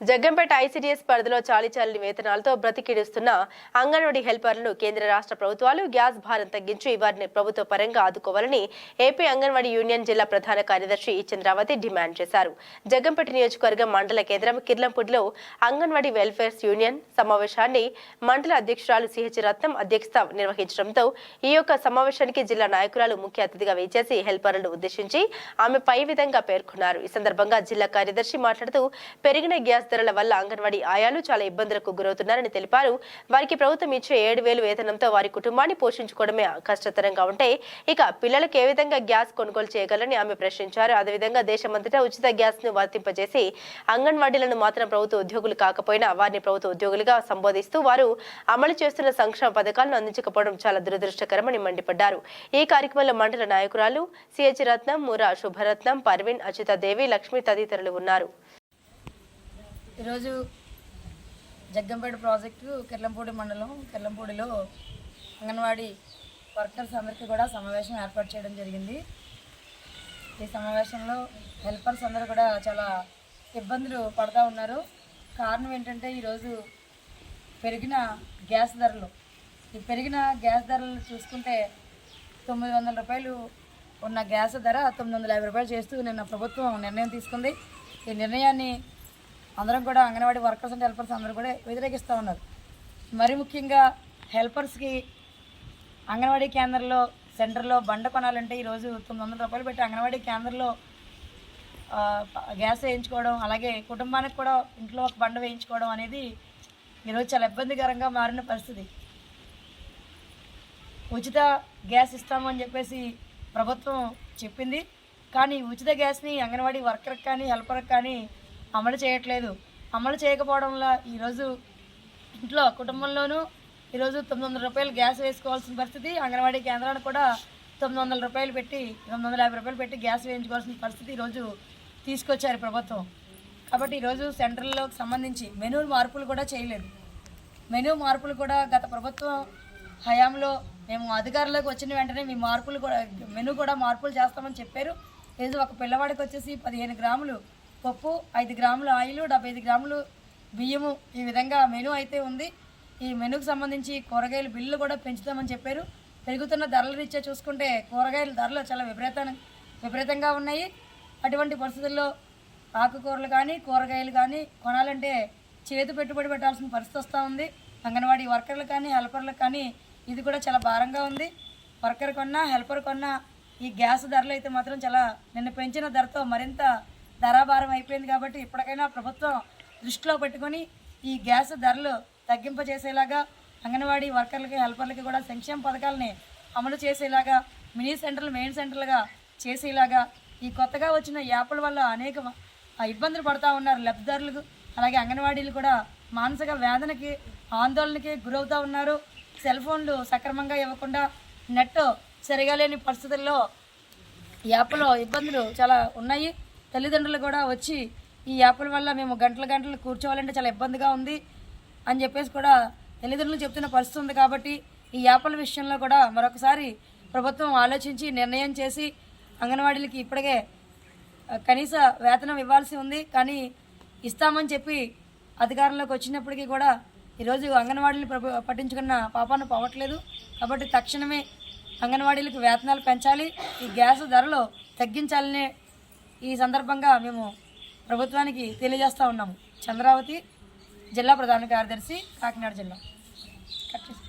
Jaggampeta ICDS పరిధిలో చాలిచాలిని వేతనాలతో బ్రతికిడుస్తున్న అంగన్వాడీ హెల్పర్లను కేంద్ర రాష్ట్ర ప్రభుత్వాలు గ్యాస్ భారం తగ్గించి వారిని ప్రభుత్వ పరంగా ఆదుకోవాలని ఏపీ అంగన్వాడీ యూనియన్ జిల్లా ప్రధాన కార్యదర్శి చంద్రావతి డిమాండ్ చేశారు. జగ్గంపేట నియోజకవర్గం మండల కేంద్రం కిర్లంపూడిలో అంగన్వాడీ వెల్ఫేర్స్ యూనియన్ సమావేశాన్ని మండల అధ్యక్షురాలు సిహెచ్ రత్నం అధ్యక్షత నిర్వహించడంతో ఈ యొక్క సమావేశానికి జిల్లా నాయకురాలు ముఖ్య అతిథిగా వేచేసి హెల్పర్లను ఉద్దేశించి ఆమె పై విధంగా పేర్కొన్నారు. ఈ సందర్భంగా జిల్లా కార్యదర్శి మాట్లాడుతూ పెరిగిన గ్యాస్ ధరల వల్ల అంగన్వాడీ ఆయాలు చాలా ఇబ్బందులకు గురవుతున్నారని తెలిపారు. వారికి ప్రభుత్వం ఇచ్చే ఏడు వేలు వేతనంతో వారి కుటుంబాన్ని పోషించుకోవడమే కష్టతరంగా ఉంటే ఇక పిల్లలకు ఏ విధంగా గ్యాస్ కొనుగోలు చేయగలని ఆమె ప్రశ్నించారు. అదేవిధంగా దేశమంతటా ఉచిత గ్యాస్ను వర్తింపజేసి అంగన్వాడీలను మాత్రం ప్రభుత్వ ఉద్యోగులు కాకపోయినా వారిని ప్రభుత్వ ఉద్యోగులుగా సంబోధిస్తూ వారు అమలు చేస్తున్న సంక్షేమ పథకాలను అందించకపోవడం చాలా దురదృష్టకరమని మండిపడ్డారు. ఈ కార్యక్రమంలో మండల నాయకురాలు సిహెచ్ రత్నం మురా శుభరత్నం పర్వీన్ అచితాదేవి లక్ష్మి తదితరులు ఉన్నారు. ఈరోజు జగ్గంపేట ప్రాజెక్టు కిర్లంపూడి మండలం కిర్లంపూడిలో అంగన్వాడీ వర్కర్స్ అందరికీ కూడా సమావేశం ఏర్పాటు చేయడం జరిగింది. ఈ సమావేశంలో హెల్పర్స్ అందరూ కూడా చాలా ఇబ్బందులు పడుతూ ఉన్నారు. కారణం ఏంటంటే ఈరోజు పెరిగిన గ్యాస్ ధరలు. ఈ పెరిగిన గ్యాస్ ధరలు చూసుకుంటే తొమ్మిది వందల రూపాయలు ఉన్న గ్యాస్ ధర తొమ్మిది వందల యాభై రూపాయలు చేస్తూ నిన్న ప్రభుత్వం నిర్ణయం తీసుకుంది. ఈ నిర్ణయాన్ని అందరం కూడా అంగన్వాడీ వర్కర్స్ అండ్ హెల్పర్స్ అందరూ కూడా వ్యతిరేకిస్తూ ఉన్నారు. మరి ముఖ్యంగా హెల్పర్స్కి అంగన్వాడీ కేంద్రంలో సెంటర్లో బండ కొనాలంటే ఈరోజు తొమ్మిది వందల రూపాయలు పెట్టి అంగన్వాడీ కేంద్రంలో గ్యాస్ వేయించుకోవడం అలాగే కుటుంబానికి కూడా ఇంట్లో ఒక బండ వేయించుకోవడం అనేది ఈరోజు చాలా ఇబ్బందికరంగా మారిన పరిస్థితి. ఉచిత గ్యాస్ ఇస్తామని చెప్పేసి ప్రభుత్వం చెప్పింది. కానీ ఉచిత గ్యాస్ని అంగన్వాడీ వర్కర్కి కానీ హెల్పర్కి కానీ అమలు చేయట్లేదు. అమలు చేయకపోవడం వల్ల ఈరోజు ఇంట్లో కుటుంబంలోనూ ఈరోజు తొమ్మిది వందల రూపాయలు గ్యాస్ వేసుకోవాల్సిన పరిస్థితి అంగన్వాడీ కేంద్రానికి కూడా తొమ్మిది వందల రూపాయలు పెట్టి తొమ్మిది వందల యాభై రూపాయలు పెట్టి గ్యాస్ వేయించుకోవాల్సిన పరిస్థితి ఈరోజు తీసుకొచ్చారు ప్రభుత్వం. కాబట్టి ఈరోజు సెంట్రల్లోకి సంబంధించి మెనూ మార్పులు కూడా చేయలేదు. మెనూ మార్పులు కూడా గత ప్రభుత్వం హయాంలో మేము అధికారంలోకి వచ్చిన వెంటనే మీ మార్పులు కూడా మెనూ కూడా మార్పులు చేస్తామని చెప్పారు. లేదు ఒక పిల్లవాడికి వచ్చేసి పదిహేను గ్రాములు పప్పు ఐదు గ్రాములు ఆయిల్ డెబ్బై ఐదు గ్రాములు బియ్యము. ఈ విధంగా మెనూ అయితే ఉంది. ఈ మెనూకి సంబంధించి కూరగాయల బిల్లు కూడా పెంచుతామని చెప్పారు. పెరుగుతున్న ధరల రీత్యా చూసుకుంటే కూరగాయల ధరలు చాలా విపరీత విపరీతంగా ఉన్నాయి. అటువంటి పరిస్థితుల్లో ఆకుకూరలు కానీ కూరగాయలు కానీ కొనాలంటే చేతి పెట్టుబడి పెట్టాల్సిన పరిస్థితి వస్తూ ఉంది. అంగన్వాడీ వర్కర్లు కానీ హెల్పర్లకు కానీ ఇది కూడా చాలా భారంగా ఉంది. వర్కర్ కొన్నా హెల్పర్ కొన్నా ఈ గ్యాస్ ధరలు అయితే మాత్రం చాలా నిన్న పెంచిన ధరతో మరింత ధరాభారం అయిపోయింది కాబట్టి ఇప్పటికైనా ప్రభుత్వం దృష్టిలో పెట్టుకొని ఈ గ్యాస్ ధరలు తగ్గింపజేసేలాగా అంగన్వాడీ వర్కర్లకి హెల్పర్లకి కూడా సంక్షేమ పథకాలని అమలు చేసేలాగా మినీ సెంటర్లు మెయిన్ సెంటర్లుగా చేసేలాగా ఈ కొత్తగా వచ్చిన యాప్ల వల్ల అనేక ఇబ్బందులు పడుతూ ఉన్నారు. లబ్ధిదారులకు అలాగే అంగన్వాడీలు కూడా మానసిక వేదనకి ఆందోళనకి గురవుతూ ఉన్నారు. సెల్ ఫోన్లు సక్రమంగా ఇవ్వకుండా నెట్ సరిగా లేని పరిస్థితుల్లో యాప్లో ఇబ్బందులు చాలా ఉన్నాయి. తల్లిదండ్రులు కూడా వచ్చి ఈ యాప్ల వల్ల మేము గంటల గంటలు కూర్చోవాలంటే చాలా ఇబ్బందిగా ఉంది అని చెప్పేసి కూడా తల్లిదండ్రులు చెప్తున్న పరిస్థితి ఉంది కాబట్టి ఈ యాప్ల విషయంలో కూడా మరొకసారి ప్రభుత్వం ఆలోచించి నిర్ణయం చేసి అంగన్వాడీలకి ఇప్పటికే కనీస వేతనం ఇవ్వాల్సి ఉంది. కానీ ఇస్తామని చెప్పి అధికారంలోకి వచ్చినప్పటికీ కూడా ఈరోజు అంగన్వాడీలు ప్రభు పట్టించుకున్న పాపాను పోవట్లేదు కాబట్టి తక్షణమే అంగన్వాడీలకు వేతనాలు పెంచాలి. ఈ గ్యాస్ ధరలు తగ్గించాలనే ఈ సందర్భంగా మేము ప్రభుత్వానికి తెలియజేస్తూ ఉన్నాము. చంద్రావతి జిల్లా ప్రధాన కార్యదర్శి కాకినాడ జిల్లా. కట్ చేసి.